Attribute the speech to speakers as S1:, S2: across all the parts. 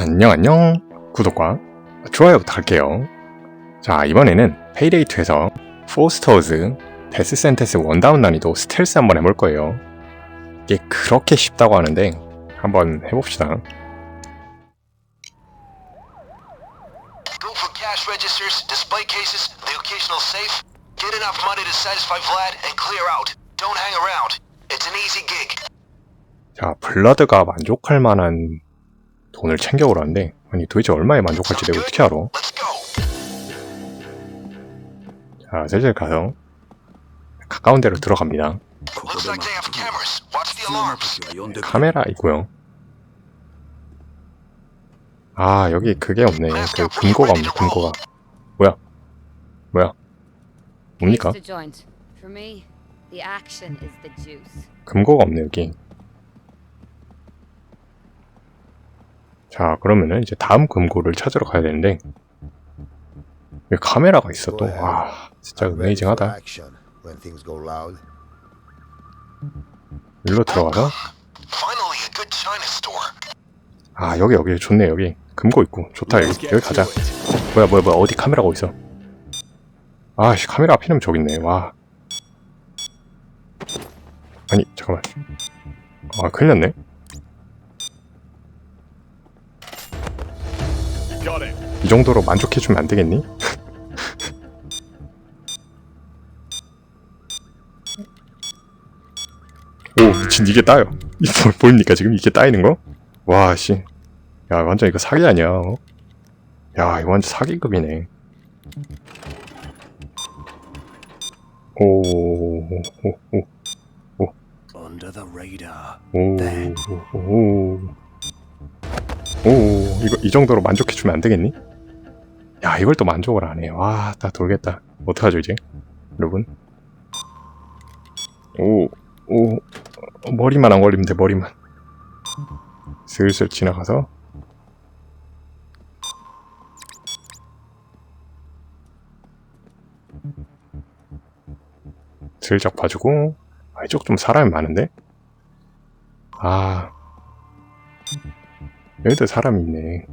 S1: 안녕 안녕 구독과 좋아요 부탁할게요 자 이번에는 페이데이2에서 포스터즈 데스 센테스 원다운 난이도 스텔스 한번 해볼 거예요 이게 그렇게 쉽다고 하는데 한번 해봅시다. 자 블러드가 만족할 만한 돈을 챙겨오라는데 아니 도대체 얼마에 만족할지 내가 어떻게 알아. 자 슬슬 가서 가까운 데로 들어갑니다. 카메라 있고요 아 여기 그게 없네 그 금고가 없네 금고가 뭐야 뭐야 뭡니까. 금고가 없네 여기 자 그러면은 이제 다음 금고를 찾으러 가야 되는데 여기 카메라가 있어 또 와 진짜 어메이징하다. 일로 들어가서. 아 여기 여기. 좋네 여기. 금고 있고. 좋다 여기. 여기 가자. 뭐야 뭐야 뭐야. 어디 카메라가 어딨어? 아씨 카메라 앞이면 저기 있네. 와. 아니 잠깐만. 아 큰일 났네 이 정도로 만족해주면 안 되겠니? 오 미친 이게 따요 이 보- 보입니까 지금 이게 따이는 거? 와, 씨. 야, 완전 이거 사기 아니야. 어? 야, 이거 완전 사기급이네. 오, 오, 오,
S2: Under the radar.
S1: 오, 오, 오, 오, 이거, 이 정도로 만족해 주면 안 되겠니? 야, 이걸 또 만족을 안 해. 와, 나 돌겠다. 어떡하죠, 이제? 여러분? 오, 오, 어, 머리만 안 걸리면 돼, 머리만. 슬슬 지나가서 슬쩍 봐주고 아, 이쪽 좀 사람이 많은데? 아 여기도 사람이 있네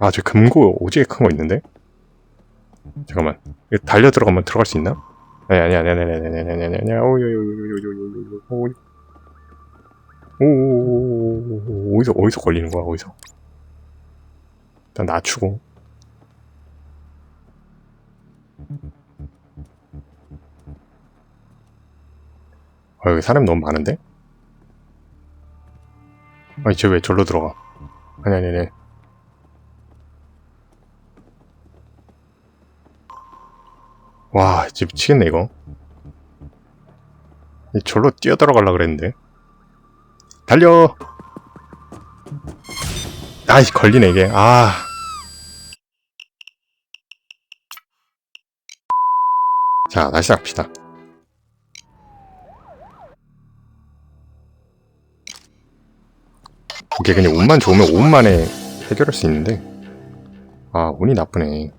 S1: 아 저 금고 오지게 큰 거 있는데? 잠깐만 이거 달려 들어가면 들어갈 수 있나? 아니 아니 아니 아니 아니 아니 아니 아니 아니 아니 오요요요요요요요요 오 어디서 어디서 걸리는 거야 어디서 일단 낮추고 아 여기 사람 너무 많은데? 아니 쟤 왜 절로 들어가? 아니 아니 아니. 와 이제 미치겠네 이거. 이 절로 뛰어 들어가려 그랬는데. 달려! 아이씨 걸리네 이게. 아. 자, 다시 합시다. 이게 그냥 운만 좋으면 5분 만에 해결할 수 있는데, 아, 운이 나쁘네.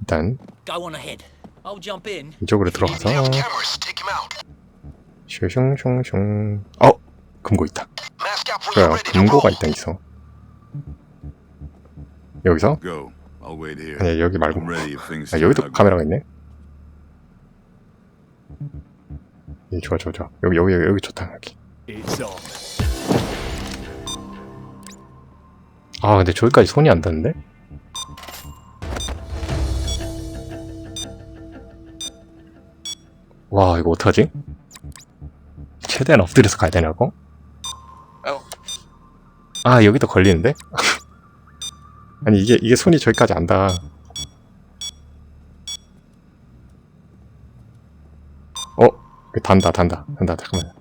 S1: 일단. 이쪽으로 들어가서. 슝슝슝슝. 어! 금고 있다. 그래요, 금고가. 있다, 있어. 여기서? 아니, 여기 말고. 아, 여기도. 카메라가 있네. 예, 좋아, 좋아, 좋아. 여기, 여기, 여기 좋다, 여기. 아, 근데 저기까지 손이 안 닿는데? 와, 이거 어떡하지? 최대한 엎드려서 가야 되냐고? 아, 여기도 걸리는데? 아니, 이게, 이게 손이 저기까지 안 닿아. 어? 단다, 단다, 단다, 잠깐만.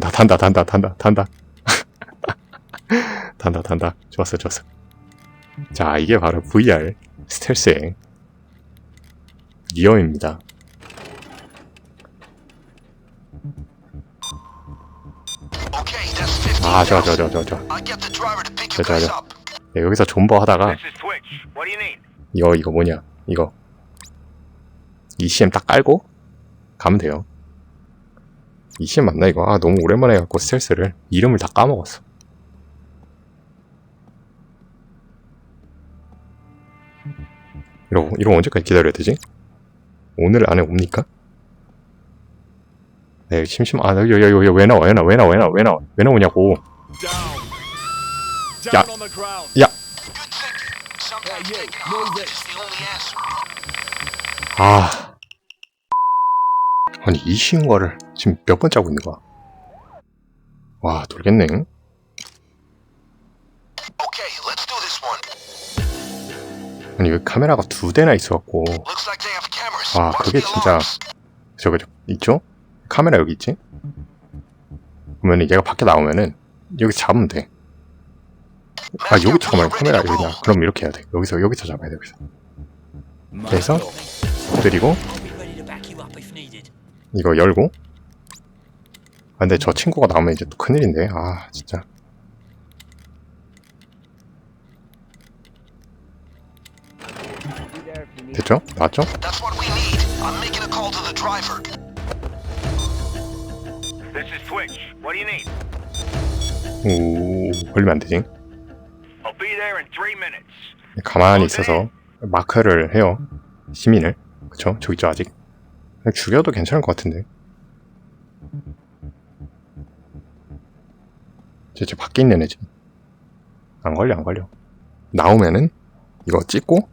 S1: 단다, 단다, 단다, 단다, 단다. 단다, 단다. 좋았어, 좋았어. 자, 이게 바로 VR
S3: that's 15.
S1: 아, 좋아, 좋아, 좋아, 좋아, 좋아.
S3: Guys
S1: 자.
S3: up.
S1: 네, 여기서 존버 하다가? 이거 이거 뭐냐 이거 ECM 딱 깔고 가면 돼요 이신 맞나 이거? 아 너무 오랜만에 해갖고 스텔스를. 이름을 다 까먹었어. 이러 이러 언제까지 기다려야 되지? 오늘 안에 옵니까? 네 심심 아 여기 여기 여기 왜 나와? 왜 나와 왜 나와 왜 나와 왜 나와? 왜 나오냐고.
S3: Good
S1: 야.
S3: Thinking.
S1: 아니 이 신고를 지금 몇 번째 하고 있는 거야? 와 돌겠네.
S3: Okay, let's do this one.
S1: 아니 왜 카메라가 두 대나 있어갖고. 아 그게 진짜. 저거 저 있죠? 카메라 여기 있지? 그러면 얘가 밖에 나오면은 여기 잡으면 돼. 아 여기 잠깐만 카메라 여기다. 그럼 이렇게 해야 돼. 여기서 여기서 잡아야 돼 여기서. 그래서 그리고 이거 열고. 아 근데 저 친구가 나오면 이제 또 큰일인데. 아 진짜. 됐죠? 나왔죠? 오 걸리면 안 되지.
S4: I'll be there in three minutes.
S1: 가만히 있어서 마크를 해요. 시민을. 그쵸? 저기 있죠, 아직. 죽여도 괜찮을 것 같은데. 저, 저 밖에 있는 애지. 안 걸려, 안 걸려. 나오면은, 이거 찍고,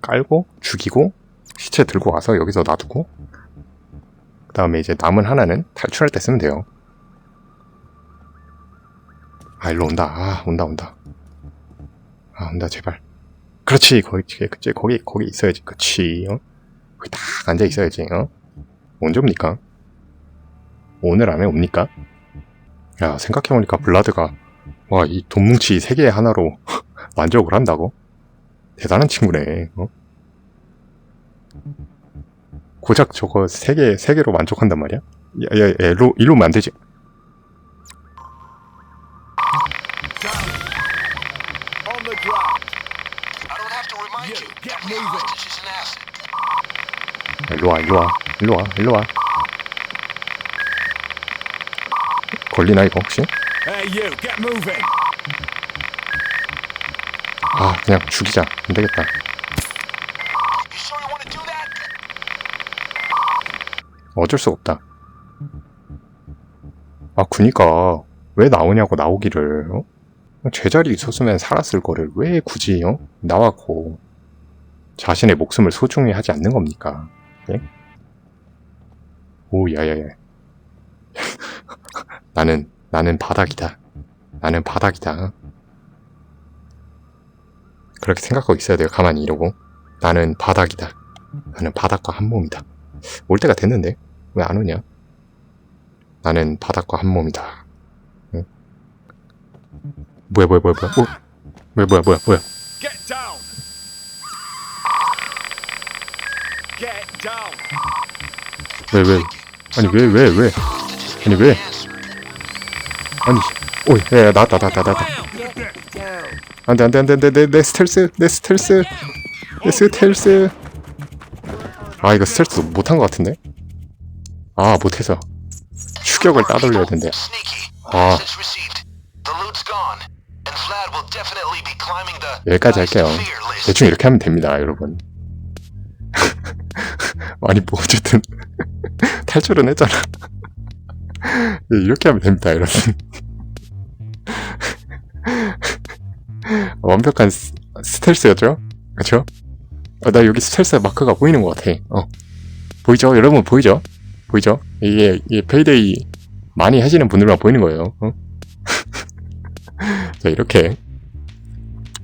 S1: 깔고, 죽이고, 시체 들고 와서 여기서 놔두고, 그 다음에 이제 남은 하나는 탈출할 때 쓰면 돼요. 아, 일로 온다. 아, 온다, 온다. 아, 온다, 제발. 그렇지, 거기, 그치, 거기, 거기 있어야지. 그치, 어? 거기 딱 앉아 있어야지, 어? 언제 옵니까? 오늘 안에 옵니까? 야, 생각해보니까 블라드가, 와, 이 돈뭉치 세개 하나로 만족을 한다고? 대단한 친구네, 어? 고작 저거 세 개, 세 개로 만족한단 말이야? 야, 야, 야, 일로, 일로 오면 안 되지. 일로 와, 일로 와, 일로 와, 일로 와. 걸리나, 이거 혹시? 아, 그냥 죽이자. 안 되겠다.
S3: You sure you want to do that?
S1: 어쩔 수 없다. 아, 그니까, 왜 나오냐고, 나오기를, 어? 제자리 있었으면 살았을 거를 왜 굳이, 어? 나왔고, 자신의 목숨을 소중히 하지 않는 겁니까? 예? 오, 야야야. 나는, 나는 바닥이다. 나는 바닥이다. 그렇게 생각하고 있어야 돼요, 가만히 이러고. 나는 바닥이다. 나는 바닥과 한 몸이다. 올 때가 됐는데? 왜 안 오냐? 나는 바닥과 한 몸이다. 응? 뭐야, 뭐야, 뭐야, 뭐야, 어? 뭐야, 뭐야, 뭐야, 뭐야. 왜, 왜, 아니, 왜, 왜, 왜, 아니, 왜, 아니, 오이, 야, 야, 나왔다, 나왔다, 나왔다. 안 돼, 안 돼, 안 돼, 내, 내, 내 스텔스, 내 스텔스, 내 스텔스. 아, 이거 스텔스 못한 것 같은데? 아, 못해서. 추격을 따돌려야 된대. 아. 여기까지 할게요. 대충 이렇게 하면 됩니다, 여러분. 아니, 뭐, 어쨌든, 탈출은 했잖아. 예, 이렇게 하면 됩니다, 여러분. 완벽한 스, 스텔스였죠? 그쵸? 아, 나 여기 스텔스 마크가 보이는 것 같아. 어. 보이죠? 여러분, 보이죠? 보이죠? 이게, 이게 페이데이 많이 하시는 분들만 보이는 거예요. 어? 자, 이렇게.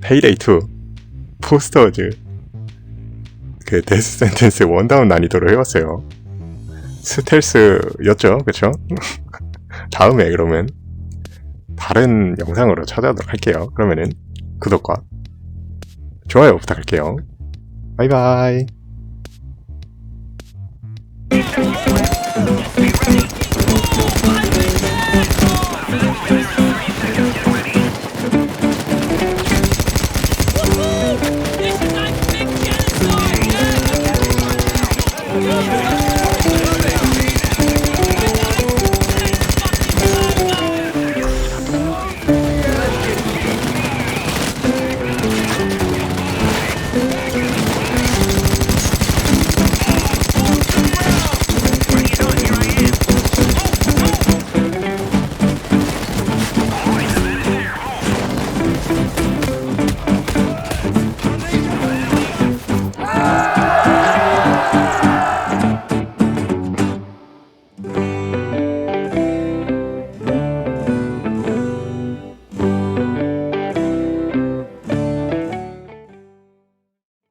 S1: 페이데이 2. 포스터즈 그 데스 센텐스 원다운 난이도로 해봤어요. 스텔스였죠, 그쵸? 다음에 그러면 다른 영상으로 찾아오도록 할게요. 그러면은 구독과 좋아요 부탁할게요. 바이바이.